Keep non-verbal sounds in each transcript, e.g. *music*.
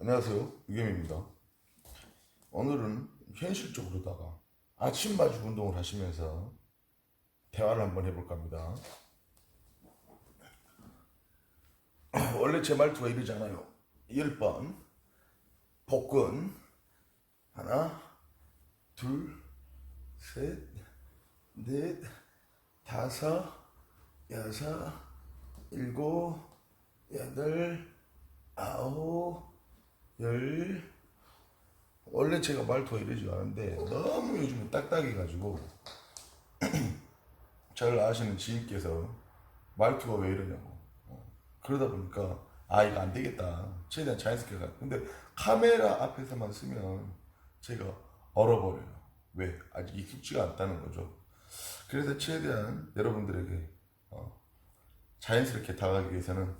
안녕하세요. 유겸입니다. 오늘은 현실적으로다가 아침 마주 운동을 하시면서 대화를 한번 해볼까 합니다. *clears throat* 원래 제 말투가 이러잖아요. 10번 복근 하나 둘셋넷 다섯 여섯 일곱 여덟 아홉 열. 원래 제가 말투가 이러지 않은데 너무 요즘에 딱딱해가지고 *clears throat* 저를 아시는 지인께서 말투가 왜 이러냐고. 어, 그러다 보니까 아 이거 안 되겠다. 최대한 자연스럽게 가. 근데 카메라 앞에서만 쓰면 제가 얼어버려요. 왜? 아직 익숙지가 않다는 거죠. 그래서 최대한 여러분들에게 어, 자연스럽게 다가가기 위해서는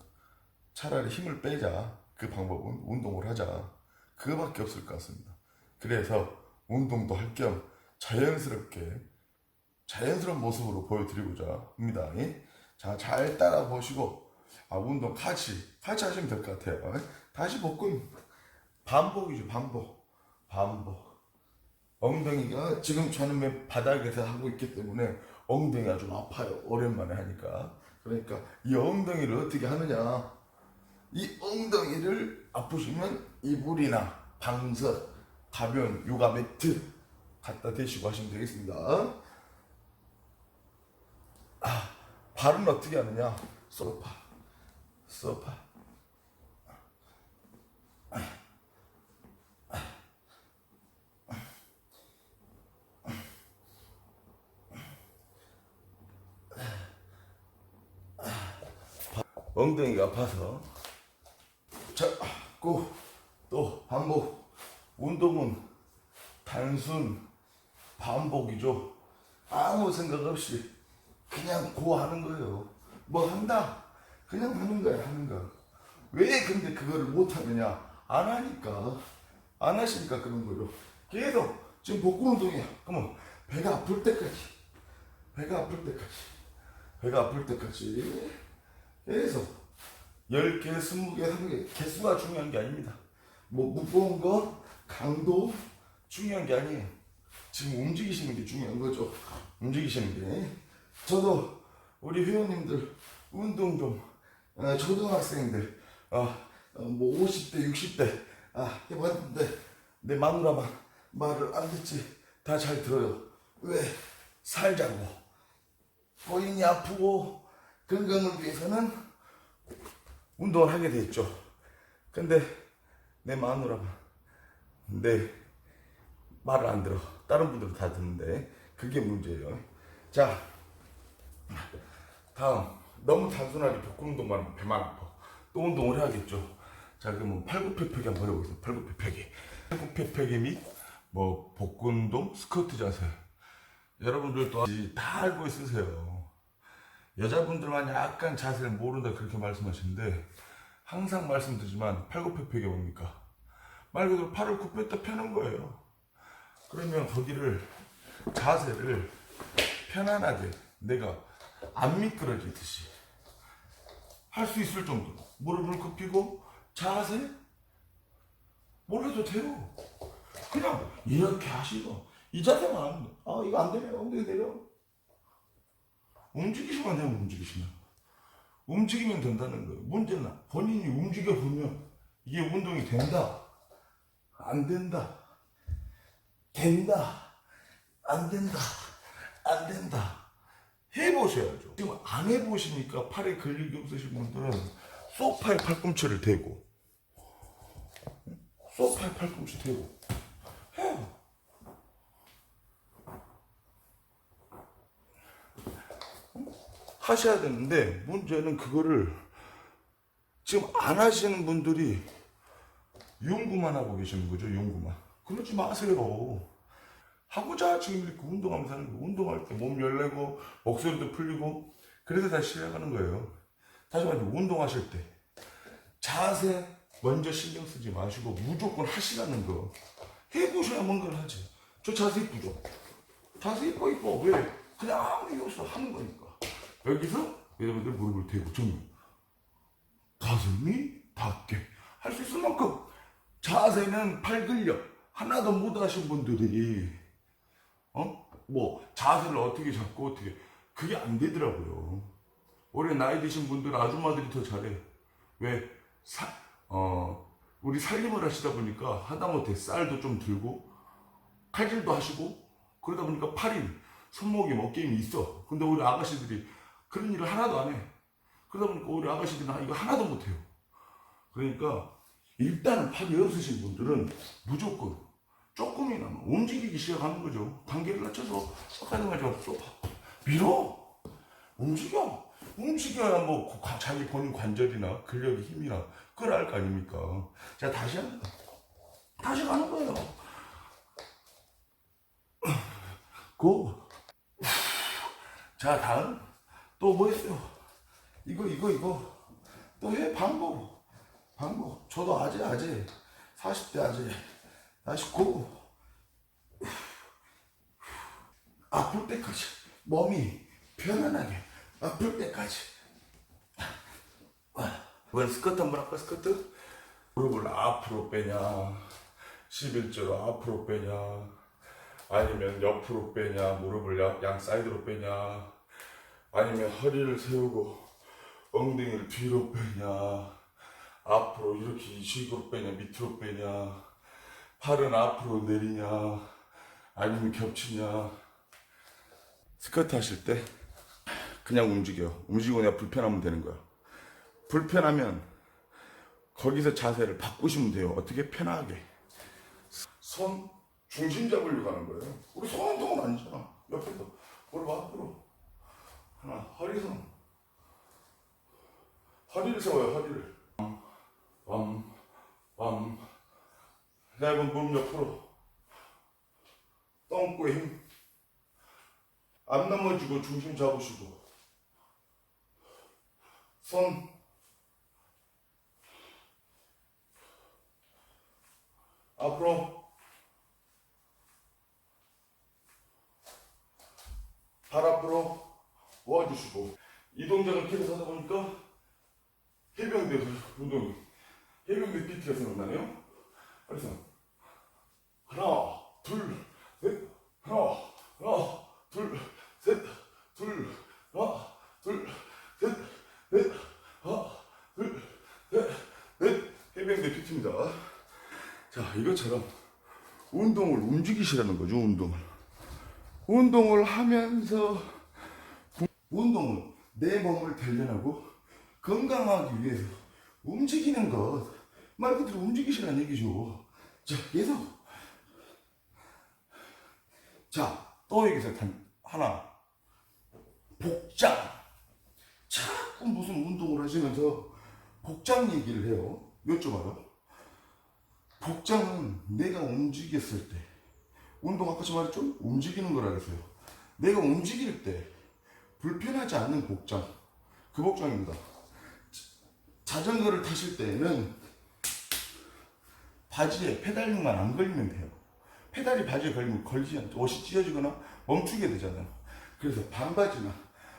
차라리 힘을 빼자. 그 방법은 운동을 하자. 그거밖에 없을 것 같습니다. 그래서 운동도 할 겸 자연스럽게 자연스러운 모습으로 보여드리고자 합니다. 예? 자, 잘 따라 보시고 아, 운동 같이 같이 하시면 될 것 같아요. 예? 다시 복근 반복이죠. 반복. 반복. 엉덩이가 지금 저는 맨 바닥에서 하고 있기 때문에 엉덩이가 좀 아파요. 오랜만에 하니까. 그러니까 이 엉덩이를 어떻게 하느냐. 이 엉덩이를 아프시면 이불이나 방석, 가벼운 요가 매트 갖다 대시고 하시면 되겠습니다. 아, 발은 어떻게 하느냐? 소파, 소파. 엉덩이가 아파서 자꾸 또 반복 운동은 단순 반복이죠. 아무 생각 없이 그냥 고 하는 거예요. 뭐 한다? 그냥 하는 거야 하는 거 왜 근데 그거를 못 하느냐? 안 하니까. 안 하시니까 그런 거예요 계속 지금 복근 운동이야. 그러면 배가 아플 때까지. 배가 아플 때까지. 배가 아플 때까지. 계속 10개, 20개, 30개 개수가 중요한 게 아닙니다. 뭐 무거운 거, 강도 중요한 게 아니에요. 지금 움직이시는 게 중요한 거죠. 움직이시는 게. 저도 우리 회원님들 운동 좀 어, 초등학생들 어, 어, 뭐 50대, 60대 아, 해봤는데 내 마누라만 말을 안 듣지 다 잘 들어요. 왜? 살자고 본인이 아프고 건강을 위해서는 운동을 하게 됐죠. 근데 내 마누라가 내 말을 안 들어. 다른 분들은 다 듣는데 그게 문제예요. 자, 다음 너무 단순하게 복근 운동만 하면 배만 아파. 또 운동을 해야겠죠. 자, 그러면 팔굽혀펴기 한번 해보겠습니다. 팔굽혀펴기. 팔굽혀펴기 및 뭐 복근 운동, 스쿼트 자세. 여러분들도 다 알고 있으세요. 여자분들만 약간 자세를 모른다 그렇게 말씀하시는데 항상 말씀드리지만 팔굽혀펴기 뭡니까? 말 그대로 팔을 굽혔다 펴는 거예요. 그러면 거기를 자세를 편안하게 내가 안 미끄러지듯이 할 수 있을 정도로 무릎을 굽히고 자세 뭘 해도 돼요. 그냥 이렇게 하시고 이 자세만 하면 돼. 아 이거 안 되네 엉덩이 내려 움직이시면 돼요, 움직이시면. 움직이면 된다는 거예요. 문제는 본인이 움직여 보면 이게 운동이 된다. 안 된다. 된다. 안 된다. 안 된다. 해보셔야죠. 지금 안 해보시니까 팔에 근육이 없으신 분들은 소파에 팔꿈치를 대고, 소파에 팔꿈치 대고, 해요. 하셔야 되는데 문제는 그거를 지금 안 하시는 분들이 연구만 하고 계시는 거죠 연구만. 그러지 마세요. 하고자 지금 이렇게 운동하면서 하는 거 운동할 때 몸 열내고 목소리도 풀리고 그래서 다시 시작하는 거예요. 다시 말해 운동하실 때 자세 먼저 신경 쓰지 마시고 무조건 하시라는 거. 해보셔야 뭔가를 하지. 저 자세 이쁘죠? 자세 이뻐 이뻐. 왜? 그냥 아무리 여기서 하는 거니까 여기서 여러분들 무릎을 대고 좀 가슴이 닿게 할 수 있을 만큼 자세는 팔 근력 하나도 못 하신 분들이 어? 뭐 자세를 어떻게 잡고 어떻게 그게 안 되더라고요. 올해 나이 드신 분들 아줌마들이 더 잘해. 왜? 사, 어, 우리 살림을 하시다 보니까 하다못해 쌀도 좀 들고 칼질도 하시고 그러다 보니까 팔이 손목이 어깨임이 있어. 근데 우리 아가씨들이 그런 일을 하나도 안 해. 그러다 보니까 우리 아가씨들은 이거 하나도 못 해요. 그러니까 일단은 팔이 없으신 분들은 무조건 조금이나마 움직이기 시작하는 거죠. 단계를 낮춰서 아까도 또 밀어 움직여 움직여야 뭐 과- 자기 본인 관절이나 근력의 힘이나 알거 아닙니까? 자 다시 합니다. 다시 가는 거예요. 고. 자 다음 또뭐 있어요? 이거 이거 이거. 또해 방법. 방법. 저도 아재 아재. 40대 아재. 다시 고. 아플 때까지. 몸이 편안하게 아플 때까지. 이번 스쿼트 한번 할까 스쿼트? 무릎을 앞으로 빼냐? 11자로 앞으로 빼냐? 아니면 옆으로 빼냐? 무릎을 양, 양 사이드로 빼냐 아니면 허리를 세우고 엉덩이를 뒤로 빼냐 앞으로 이렇게 이 식으로 빼냐 밑으로 빼냐 팔은 앞으로 내리냐 아니면 겹치냐. 스쿼트 하실 때 그냥 움직여. 움직이고 내가 불편하면 되는 거야. 불편하면 거기서 자세를 바꾸시면 돼요. 어떻게? 편하게. 손 중심 잡으려고 하는 거예요. 우리 손 운동은 아니잖아. 옆에서. 무릎 앞으로 하나 허리선 허리를 세워요 허리를. 빰빰 내번 무릎 옆으로. 똥꼬에 힘. 안 넘어지고 중심 잡으시고. 손. 앞으로. 발 앞으로 주시고 이 동작을 계속 하다 보니까 해병대 운동이 해병대 PT가 생각나네요? 그래서 하나 둘셋 하나 하나 둘셋둘 하나 둘셋넷 하나 둘셋넷. 해병대 PT입니다. 자 이것처럼 운동을 움직이시라는 거죠 운동을. 운동을 하면서 운동은 내 몸을 단련하고 건강하기 위해서 움직이는 것. 말 그대로 움직이시라는 얘기죠. 자, 계속. 자, 또 여기서 단, 하나. 복장. 자꾸 무슨 운동을 하시면서 복장 얘기를 해요. 여쭤봐요. 복장은 내가 움직였을 때, 운동 아까 저 말했죠? 움직이는 거라 그랬어요. 내가 움직일 때, 불편하지 않는 복장. 그 복장입니다. 자전거를 타실 때는 바지에 페달링만 안 걸리면 돼요. 페달이 바지에 걸리면 걸리지 않죠 옷이 찢어지거나 멈추게 되잖아요. 그래서 반바지나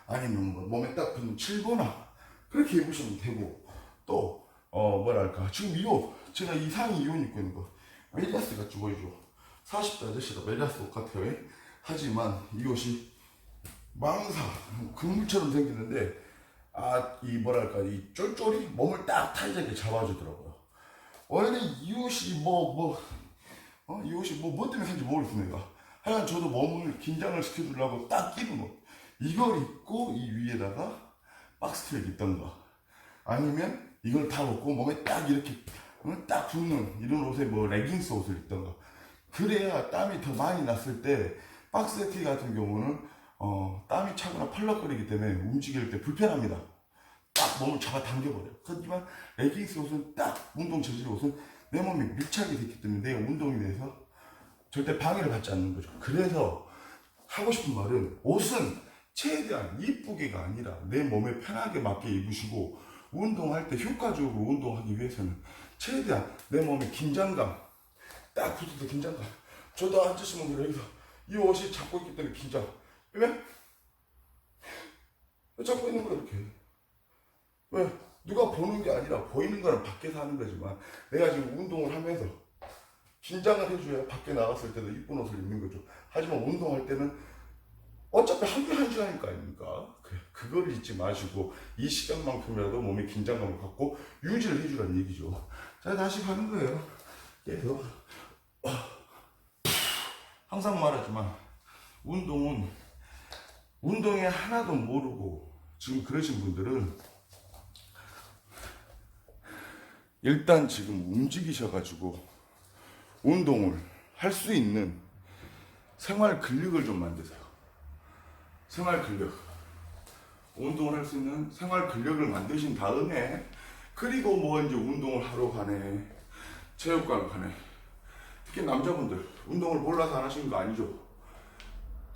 아니면 뭐 몸에 딱 붙는 칠보나 그렇게 입으시면 되고 또 어 뭐랄까. 지금 이 옷 제가 이 상의 이옷 입고 있는 거. 멜리아스 같이 보이죠? 40대 아저씨가 멜리아스 옷 같아요. 하지만 이 옷이 망사 그물처럼 생기는데 아 이 뭐랄까 이 쫄쫄이 몸을 딱 타이트하게 잡아주더라고요 원래는 이 옷이 뭐뭐 어? 이 옷이 뭐, 뭐 때문에 산지 모르겠어 내가 하여간 저도 몸을 긴장을 시켜주려고 딱 끼는 옷 이걸 입고 이 위에다가 박스트랙 입던가 아니면 이걸 다 벗고 몸에 딱 이렇게 어? 딱 붙는 이런 옷에 뭐 레깅스 옷을 입던가 그래야 땀이 더 많이 났을 때 박스티 같은 경우는 어, 땀이 차거나 펄럭거리기 때문에 움직일 때 불편합니다. 딱 몸을 잡아 당겨버려요. 하지만 레깅스 옷은 딱 운동 재질 옷은 내 몸이 밀착이 됐기 때문에 내 운동에 대해서 절대 방해를 받지 않는 거죠. 그래서 하고 싶은 말은 옷은 최대한 이쁘게가 아니라 내 몸에 편하게 맞게 입으시고 운동할 때 효과적으로 운동하기 위해서는 최대한 내 몸의 긴장감 딱 붙을 때 긴장감 저도 앉으시면 그래 여기서 이 옷이 잡고 있기 때문에 긴장 왜? 왜 잡고 있는 거야 이렇게 왜? 누가 보는 게 아니라 보이는 거는 밖에서 하는 거지만 내가 지금 운동을 하면서 긴장을 해줘야 밖에 나갔을 때도 이쁜 옷을 입는 거죠. 하지만 운동할 때는 어차피 하루에 한 시간일 거 아닙니까? 그, 그걸 잊지 마시고 이 시간만큼이라도 몸에 긴장감을 갖고 유지를 해주라는 얘기죠. 자, 다시 가는 거예요. 계속. 항상 말하지만 운동은 운동에 하나도 모르고 지금 그러신 분들은 일단 지금 움직이셔가지고 운동을 할 수 있는 생활 근력을 좀 만드세요. 생활 근력. 운동을 할 수 있는 생활 근력을 만드신 다음에 그리고 뭐 이제 운동을 하러 가네. 체육관 가네. 특히 남자분들 운동을 몰라서 안 하시는 거 아니죠?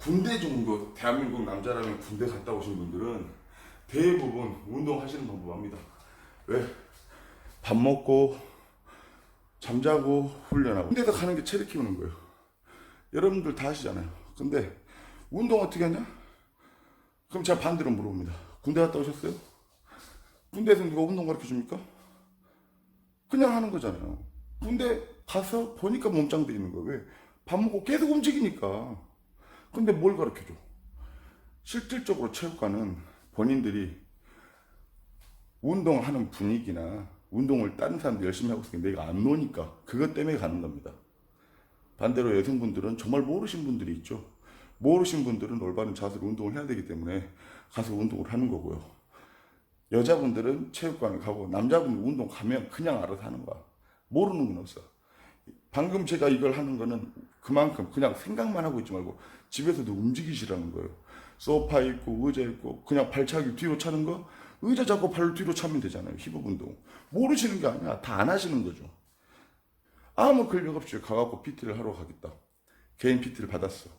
군대 정도 대한민국 남자라면 군대 갔다 오신 분들은 대부분 운동하시는 방법 압니다. 왜? 밥 먹고 잠자고 훈련하고 군대도 가는 게 체력 키우는 거예요. 여러분들 다 하시잖아요. 근데 운동 어떻게 하냐? 그럼 제가 반대로 물어봅니다. 군대 갔다 오셨어요? 군대에서 누가 운동 가르쳐 줍니까? 그냥 하는 거잖아요. 군대 가서 보니까 몸짱 돼 있는 거예요. 왜? 밥 먹고 계속 움직이니까. 근데 뭘 가르쳐 줘? 실질적으로 체육관은 본인들이 운동을 하는 분위기나 운동을 다른 사람들 열심히 하고 있으니까 내가 안 노니까 그것 때문에 가는 겁니다. 반대로 여성분들은 정말 모르신 분들이 있죠. 모르신 분들은 올바른 자세로 운동을 해야 되기 때문에 가서 운동을 하는 거고요. 여자분들은 체육관에 가고 남자분들 운동 가면 그냥 알아서 하는 거야. 모르는 건 없어. 방금 제가 이걸 하는 거는 그만큼 그냥 생각만 하고 있지 말고 집에서도 움직이시라는 거예요. 소파 있고 의자 있고 그냥 발차기 뒤로 차는 거 의자 잡고 발을 뒤로 차면 되잖아요. 힙업 운동. 모르시는 게 아니야. 다안 하시는 거죠. 아무 근력 없이 가갖고 PT를 하러 가겠다. 개인 PT를 받았어.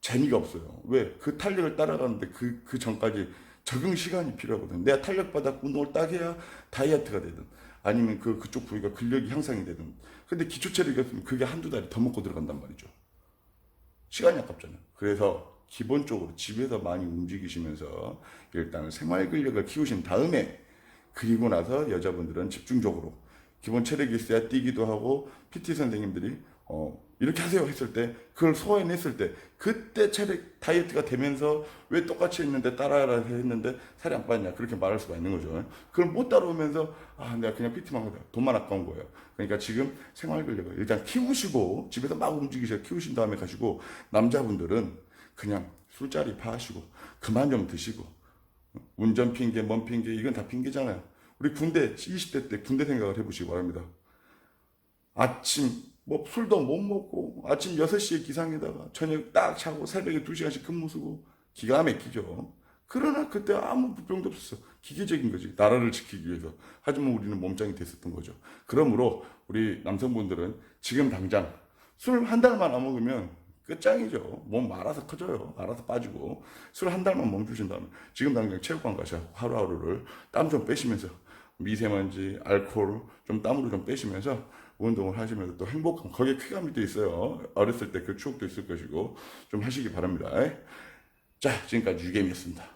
재미가 없어요. 왜? 그 탄력을 따라가는데 그, 그 전까지 적응 시간이 필요하거든. 내가 탄력 받았고 운동을 딱 해야 다이어트가 되든 아니면 그, 그쪽 부위가 근력이 향상이 되든. 근데 기초 체력이 없으면 그게 한두 달이 더 먹고 들어간단 말이죠. 시간이 아깝잖아요. 그래서 기본적으로 집에서 많이 움직이시면서 일단 생활 근력을 키우신 다음에 그리고 나서 여자분들은 집중적으로 기본 체력이 있어야 뛰기도 하고 PT 선생님들이 어 이렇게 하세요 했을 때 그걸 소화해냈을 때 그때 체력 다이어트가 되면서 왜 똑같이 했는데 따라하라 했는데 살이 안 빠졌냐 그렇게 말할 수가 있는 거죠. 그걸 못 따라오면서 아 내가 그냥 PT만 하다 돈만 아까운 거예요. 그러니까 지금 생활 근력을 일단 키우시고 집에서 막 움직이셔 키우신 다음에 가시고 남자분들은 그냥 술자리 파하시고 그만 좀 드시고 운전 핑계, 뭔 핑계, 이건 다 핑계잖아요. 우리 군대, 20대 때 군대 생각을 해보시기 바랍니다. 아침, 뭐 술도 못 먹고, 아침 6시에 기상에다가 저녁 딱 자고 새벽에 2시간씩 근무 쓰고, 기가 막히죠. 그러나 그때 아무 불평도 없었어. 기계적인 거지. 나라를 지키기 위해서. 하지만 우리는 몸짱이 됐었던 거죠. 그러므로 우리 남성분들은 지금 당장 술 한 달만 안 먹으면 끝장이죠. 몸 알아서 커져요. 알아서 빠지고. 술 한 달만 멈추신 다음에 지금 당장 체육관 가셔. 하루하루를 땀 좀 빼시면서 미세먼지, 알코올 좀 땀으로 좀 빼시면서 운동을 하시면서 또 행복한, 거기에 쾌감이 또 있어요. 어렸을 때 그 추억도 있을 것이고 좀 하시기 바랍니다. 자, 지금까지 유겜이었습니다.